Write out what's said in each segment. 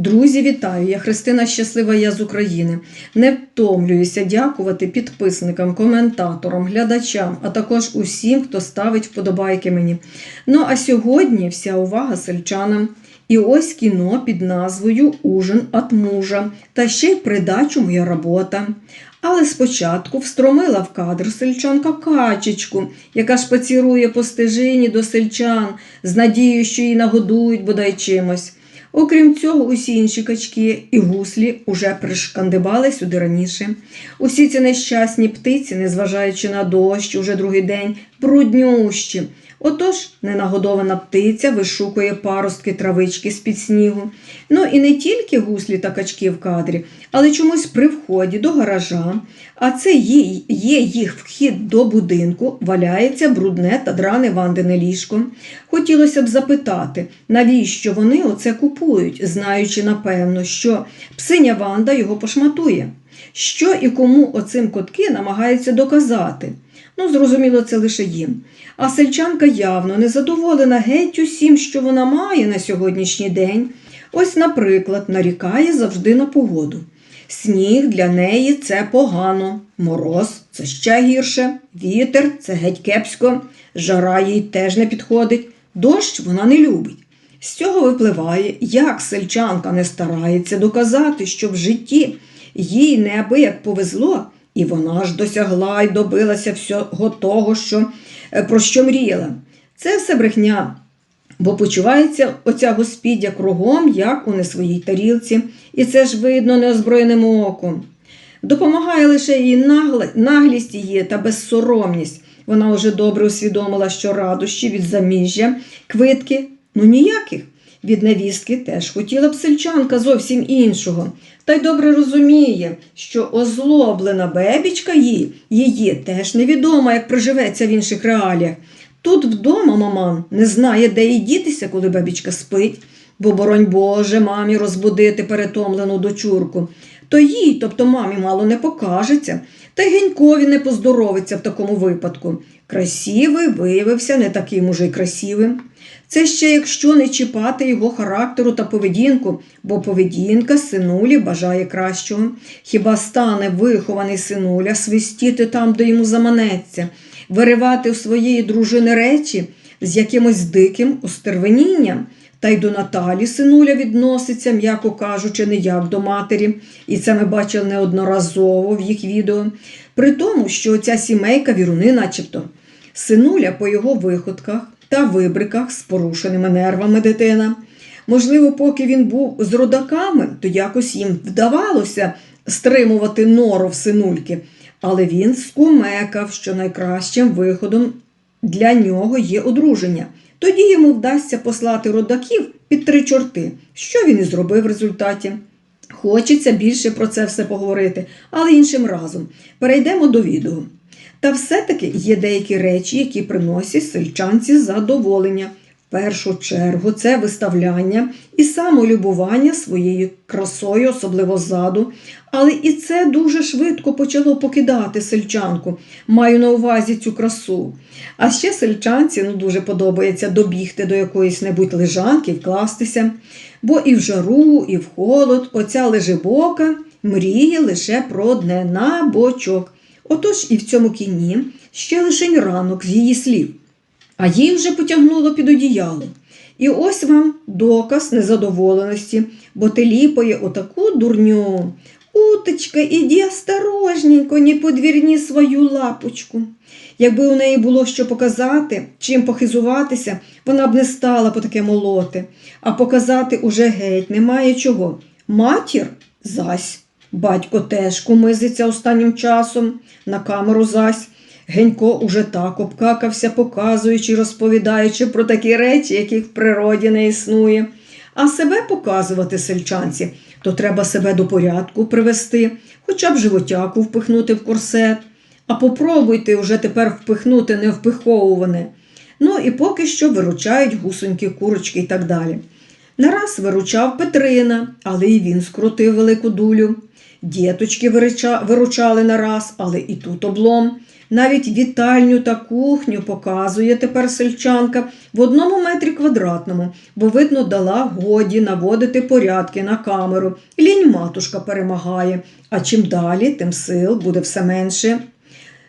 Друзі, вітаю! Я Христина Щаслива, я з України. Не втомлююся дякувати підписникам, коментаторам, глядачам, а також усім, хто ставить вподобайки мені. Ну а сьогодні вся увага сельчанам. І ось кіно під назвою Ужин от мужа та ще й придачу моя робота. Але спочатку встромила в кадр сельчанка качечку, яка шпацірує по стежині до сельчан з надією, що її нагодують бодай чимось. Окрім цього, усі інші качки і гуслі уже пришкандибали сюди раніше. Усі ці нещасні птиці, незважаючи на дощ, уже другий день, бруднющі. Отож, ненагодована птиця вишукує паростки травички з-під снігу. Ну і не тільки гуслі та качки в кадрі, але чомусь при вході до гаража, а це є, їх вхід до будинку, валяється брудне та дране вандине ліжко. Хотілося б запитати, навіщо вони оце купують, знаючи напевно, що псиня Ванда його пошматує. Що і кому оцим котки намагаються доказати? Ну, зрозуміло, це лише їм. А сельчанка явно незадоволена геть усім, що вона має на сьогоднішній день. Ось, наприклад, нарікає завжди на погоду. Сніг для неї це погано, мороз це ще гірше, вітер це геть кепсько, жара їй теж не підходить, дощ вона не любить. З цього випливає, як сельчанка не старається доказати, що в житті їй неабияк повезло, і вона ж досягла і добилася всього того, що, е, про що мріяла. Це все брехня, бо почувається оця господя кругом, як у не своїй тарілці, і це ж видно неозброєним оком. Допомагає лише її наглість її та безсоромність. Вона вже добре усвідомила, що радощі від заміжжя, квитки, ну ніяких. Від невістки теж хотіла б сельчанка зовсім іншого. Та й добре розуміє, що озлоблена бебічка її, її теж невідомо, як проживеться в інших реаліях. Тут вдома маман не знає, де їй дітися, коли бебічка спить, бо, боронь Боже, мамі розбудити перетомлену дочурку. То їй, тобто мамі, мало не покажеться, та генькові не поздоровиться в такому випадку. Красивий виявився не таким уже й красивим. Це ще якщо не чіпати його характеру та поведінку, бо поведінка синулі бажає кращого. Хіба стане вихований синуля свистіти там, де йому заманеться, виривати у своєї дружини речі з якимось диким остервенінням? Та й до Наталі синуля відноситься, м'яко кажучи, не як до матері, і це ми бачили неодноразово в їх відео. При тому, що ця сімейка віруни, начебто, синуля по його виходках та вибриках з порушеними нервами дитина. Можливо, поки він був з родаками, то якось їм вдавалося стримувати нору в синульки, але він скумекав, що найкращим виходом для нього є одруження. Тоді йому вдасться послати родаків під три чорти, що він і зробив в результаті. Хочеться більше про це все поговорити, але іншим разом. Перейдемо до відео. Та все-таки є деякі речі, які приносять сельчанці задоволення. В першу чергу це виставляння і самолюбування своєю красою, особливо ззаду. Але і це дуже швидко почало покидати сельчанку. Маю на увазі цю красу. А ще сельчанці ну, дуже подобається добігти до якоїсь небудь лежанки, вкластися. Бо і в жару, і в холод оця лежебока мріє лише про одне на бочок. Отож і в цьому кіні ще лишень ранок з її слів, а їй вже потягнуло під одіяло. І ось вам доказ незадоволеності, бо ти ліпає отаку дурню. Уточка, іди осторожненько, не подвірні свою лапочку. Якби у неї було що показати, чим похизуватися, вона б не стала по таке молоти, а показати уже геть немає чого. Матір зась. Батько теж кумизиться останнім часом, на камеру зась. Генько уже так обкакався, показуючи, розповідаючи про такі речі, яких в природі не існує. А себе показувати сельчанці, то треба себе до порядку привести, хоча б животяку впихнути в корсет. А попробуйте вже тепер впихнути невпиховуване. Ну і поки що виручають гусоньки, курочки і так далі. Нараз виручав Петрина, але і він скрутив велику дулю. Діточки виручали нараз, але і тут облом. Навіть вітальню та кухню показує тепер сельчанка в одному метрі квадратному, бо, видно, дала годі наводити порядки на камеру. Лінь матушка перемагає, а чим далі, тим сил буде все менше.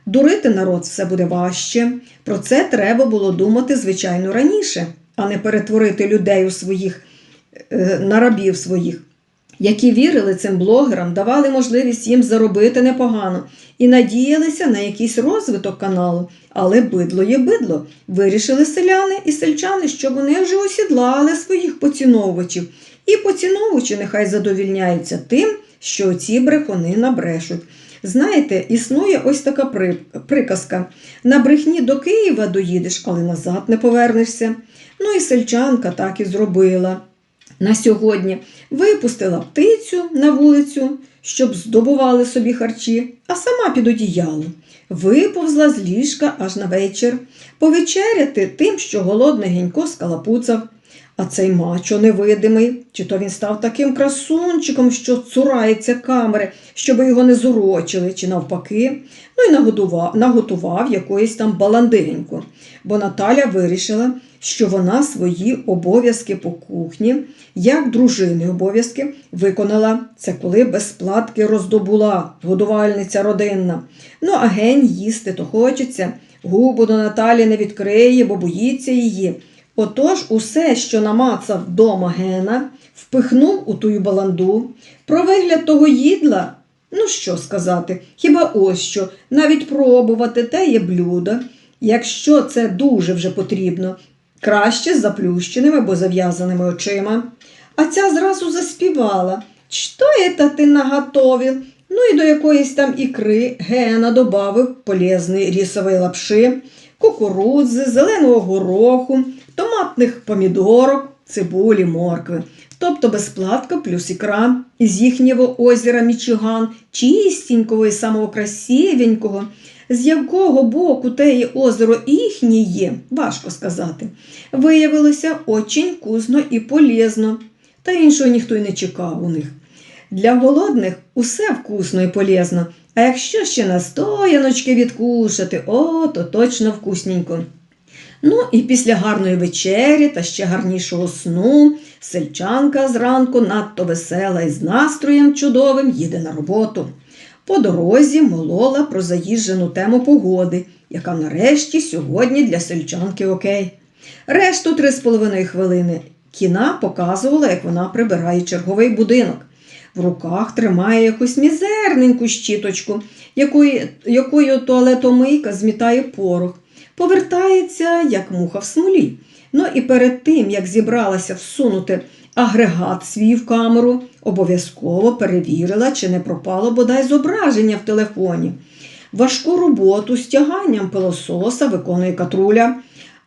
Дурити народ все буде важче. Про це треба було думати, звичайно, раніше, а не перетворити людей у своїх е, на рабів своїх, які вірили цим блогерам, давали можливість їм заробити непогано і надіялися на якийсь розвиток каналу. Але бидло є бидло. Вирішили селяни і сельчани, що вони вже осідлали своїх поціновувачів. І поціновувачі нехай задовільняються тим, що ці брехуни набрешуть. Знаєте, існує ось така при... приказка: на брехні до Києва доїдеш, але назад не повернешся. Ну і сельчанка так і зробила. На сьогодні випустила птицю на вулицю, щоб здобували собі харчі, а сама під одіяло. Виповзла з ліжка аж на вечір, повечеряти тим, що голодний генько скалапуцав. А цей мачо невидимий, чи то він став таким красунчиком, що цурається камери, щоб його не зурочили, чи навпаки, ну і наготував, наготував якоїсь там баландигеньку. Бо Наталя вирішила, що вона свої обов'язки по кухні, як дружини обов'язки, виконала це, коли без платки роздобула годувальниця родинна. Ну, а гень їсти то хочеться, губу до Наталі не відкриє, бо боїться її. Отож, усе, що намацав вдома Гена, впихнув у тую баланду. Про вигляд того їдла, ну що сказати, хіба ось що, навіть пробувати те є блюдо, якщо це дуже вже потрібно, краще з заплющеними або зав'язаними очима. А ця зразу заспівала. Що це ти наготовив? Ну і до якоїсь там ікри Гена добавив полезний рісової лапши, кукурудзи, зеленого гороху, томатних помідорок, цибулі, моркви. Тобто безплатка плюс ікра із їхнього озера Мічиган, чистенького і самого красивенького. З якого боку теє озеро їхнє важко сказати. Виявилося очень кузно і полезно, та іншого ніхто й не чекав у них. Для голодних усе вкусно і полезно, а якщо ще настояночки відкушати, о, то точно вкусненько. Ну і після гарної вечері та ще гарнішого сну сельчанка зранку надто весела і з настроєм чудовим їде на роботу. По дорозі молола про заїжджену тему погоди, яка нарешті сьогодні для сельчанки окей. Решту три з половиною хвилини кіна показувала, як вона прибирає черговий будинок. В руках тримає якусь мізерненьку щіточку, якою, туалетомийка змітає порох. Повертається, як муха в смолі. Ну і перед тим, як зібралася всунути агрегат свій в камеру, обов'язково перевірила, чи не пропало бодай зображення в телефоні. Важку роботу з тяганням пилососа виконує катруля.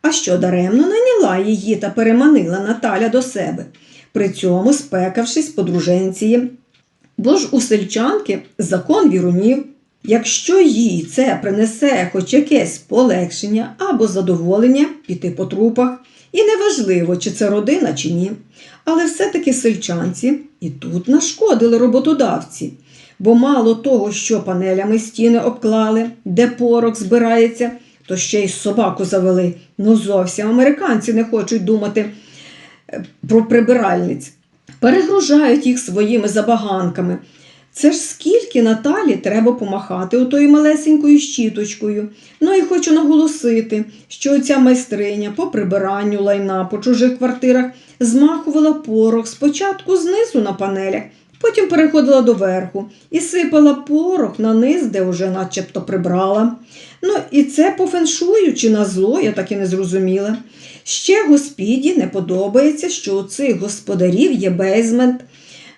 А що даремно наняла її та переманила Наталя до себе, при цьому спекавшись по друженці. Бо ж у сельчанки закон вірунів. Якщо їй це принесе хоч якесь полегшення або задоволення піти по трупах, і неважливо, чи це родина, чи ні. Але все-таки сельчанці і тут нашкодили роботодавці, бо мало того, що панелями стіни обклали, де порох збирається, то ще й собаку завели. Ну зовсім американці не хочуть думати е, про прибиральниць. Перегружають їх своїми забаганками. Це ж скільки Наталі треба помахати отою малесенькою щіточкою. Ну і хочу наголосити, що оця майстриня по прибиранню лайна по чужих квартирах змахувала порох спочатку знизу на панелях, потім переходила до верху і сипала порох на низ, де вже начебто прибрала. Ну і це по феншую чи на зло, я так і не зрозуміла. Ще господі не подобається, що у цих господарів є бейзмент.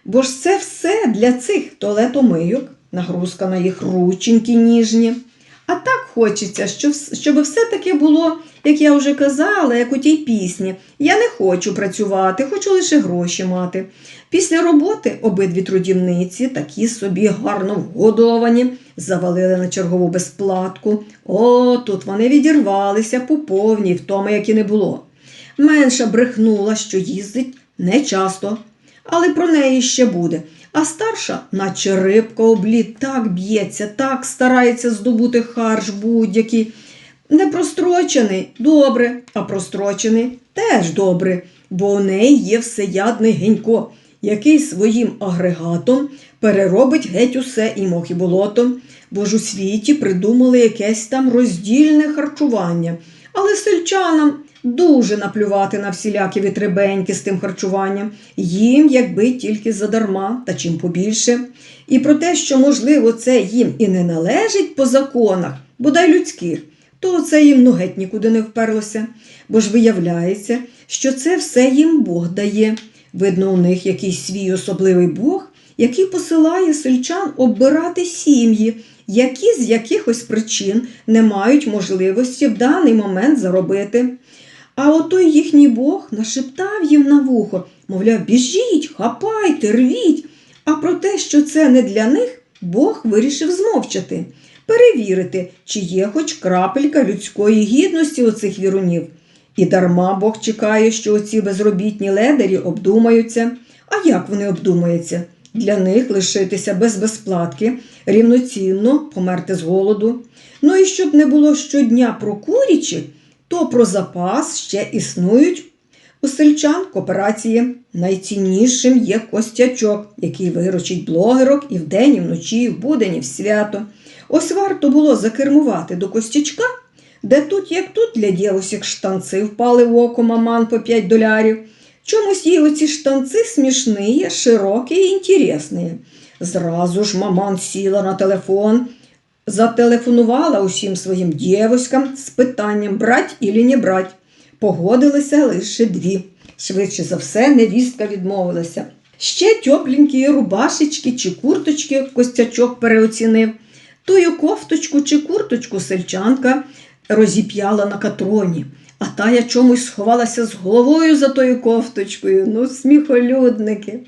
Бо ж це все для цих туалетомийок, нагрузка на їх рученьки ніжні. А так хочеться, щоб, все-таки було, як я вже казала, як у тій пісні. Я не хочу працювати, хочу лише гроші мати. Після роботи обидві трудівниці, такі собі гарно вгодовані, завалили на чергову безплатку. О, тут вони відірвалися по повній, втоми, як і не було. Менша брехнула, що їздить не часто, але про неї ще буде. А старша, наче рибка облід, так б'ється, так старається здобути харч будь-який. Не прострочений добре, а прострочений теж добре, бо у неї є всеядний генько, який своїм агрегатом переробить геть усе і мох і болото, бо ж у світі придумали якесь там роздільне харчування. Але сельчанам дуже наплювати на всілякі вітребеньки з тим харчуванням, їм якби тільки задарма та чим побільше. І про те, що, можливо, це їм і не належить по законах, бодай людських, то це їм ну геть нікуди не вперлося. Бо ж виявляється, що це все їм Бог дає. Видно, у них якийсь свій особливий Бог, який посилає сельчан оббирати сім'ї, які з якихось причин не мають можливості в даний момент заробити. А отой їхній Бог нашептав їм на вухо, мовляв, біжіть, хапайте, рвіть. А про те, що це не для них, Бог вирішив змовчати, перевірити, чи є хоч крапелька людської гідності у цих вірунів. І дарма Бог чекає, що оці безробітні ледарі обдумаються. А як вони обдумаються? Для них лишитися без безплатки, рівноцінно померти з голоду. Ну і щоб не було щодня про курічі, то про запас ще існують у сельчан кооперації. Найціннішим є костячок, який виручить блогерок і вдень, і вночі, і в будень, і в свято. Ось варто було закермувати до костячка, де тут, як тут, для дівосік штанци впали в око маман по 5 долярів. Чомусь їй оці штанци смішні, широкі і інтересні. Зразу ж маман сіла на телефон, зателефонувала усім своїм дівоськам з питанням брать или не брать. Погодилися лише дві. Швидше за все, невістка відмовилася. Ще тьопленькі рубашечки чи курточки костячок переоцінив. Тую кофточку чи курточку сельчанка розіп'яла на катроні, а тая чомусь сховалася з головою за тою кофточкою. Ну, сміхолюдники.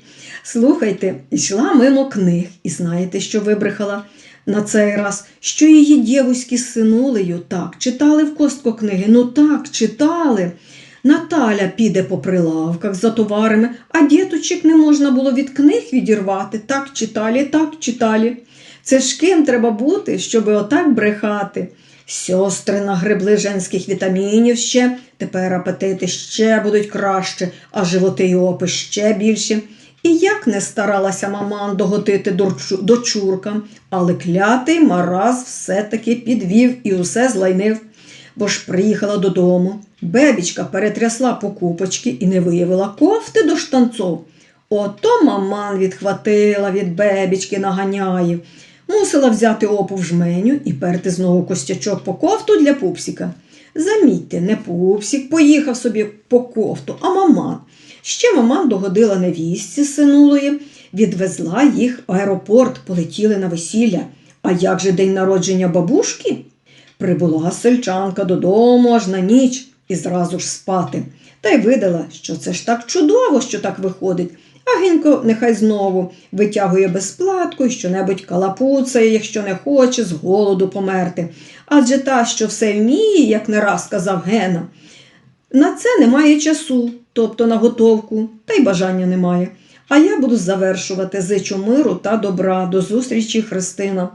Слухайте, йшла мимо книг, і знаєте, що вибрехала на цей раз, що її дівуськи з синулею так читали в костку книги. Ну так, читали. Наталя піде по прилавках за товарами, а діточок не можна було від книг відірвати. Так читалі, так читалі. Це ж ким треба бути, щоб отак брехати. Сьостри нагребли женських вітамінів ще, тепер апетити ще будуть краще, а животи й опи ще більші. І як не старалася маман догодити дорчу- дочуркам, але клятий мараз все-таки підвів і усе злайнив. Бо ж приїхала додому, бебічка перетрясла покупочки і не виявила кофти до штанцов. Ото маман відхватила від бебічки наганяїв. Мусила взяти опу в жменю і перти знову костячок по кофту для пупсіка. Замітьте, не пупсік поїхав собі по кофту, а маман. Ще маман догодила невістці синулої, відвезла їх в аеропорт, полетіли на весілля. А як же день народження бабушки? Прибула сельчанка додому аж на ніч і зразу ж спати. Та й видала, що це ж так чудово, що так виходить. А Гінко нехай знову витягує безплатку і щонебудь калапуцає, якщо не хоче з голоду померти. Адже та, що все вміє, як не раз казав Гена, на це немає часу, тобто на готовку, та й бажання немає. А я буду завершувати зичу миру та добра. До зустрічі, Христина.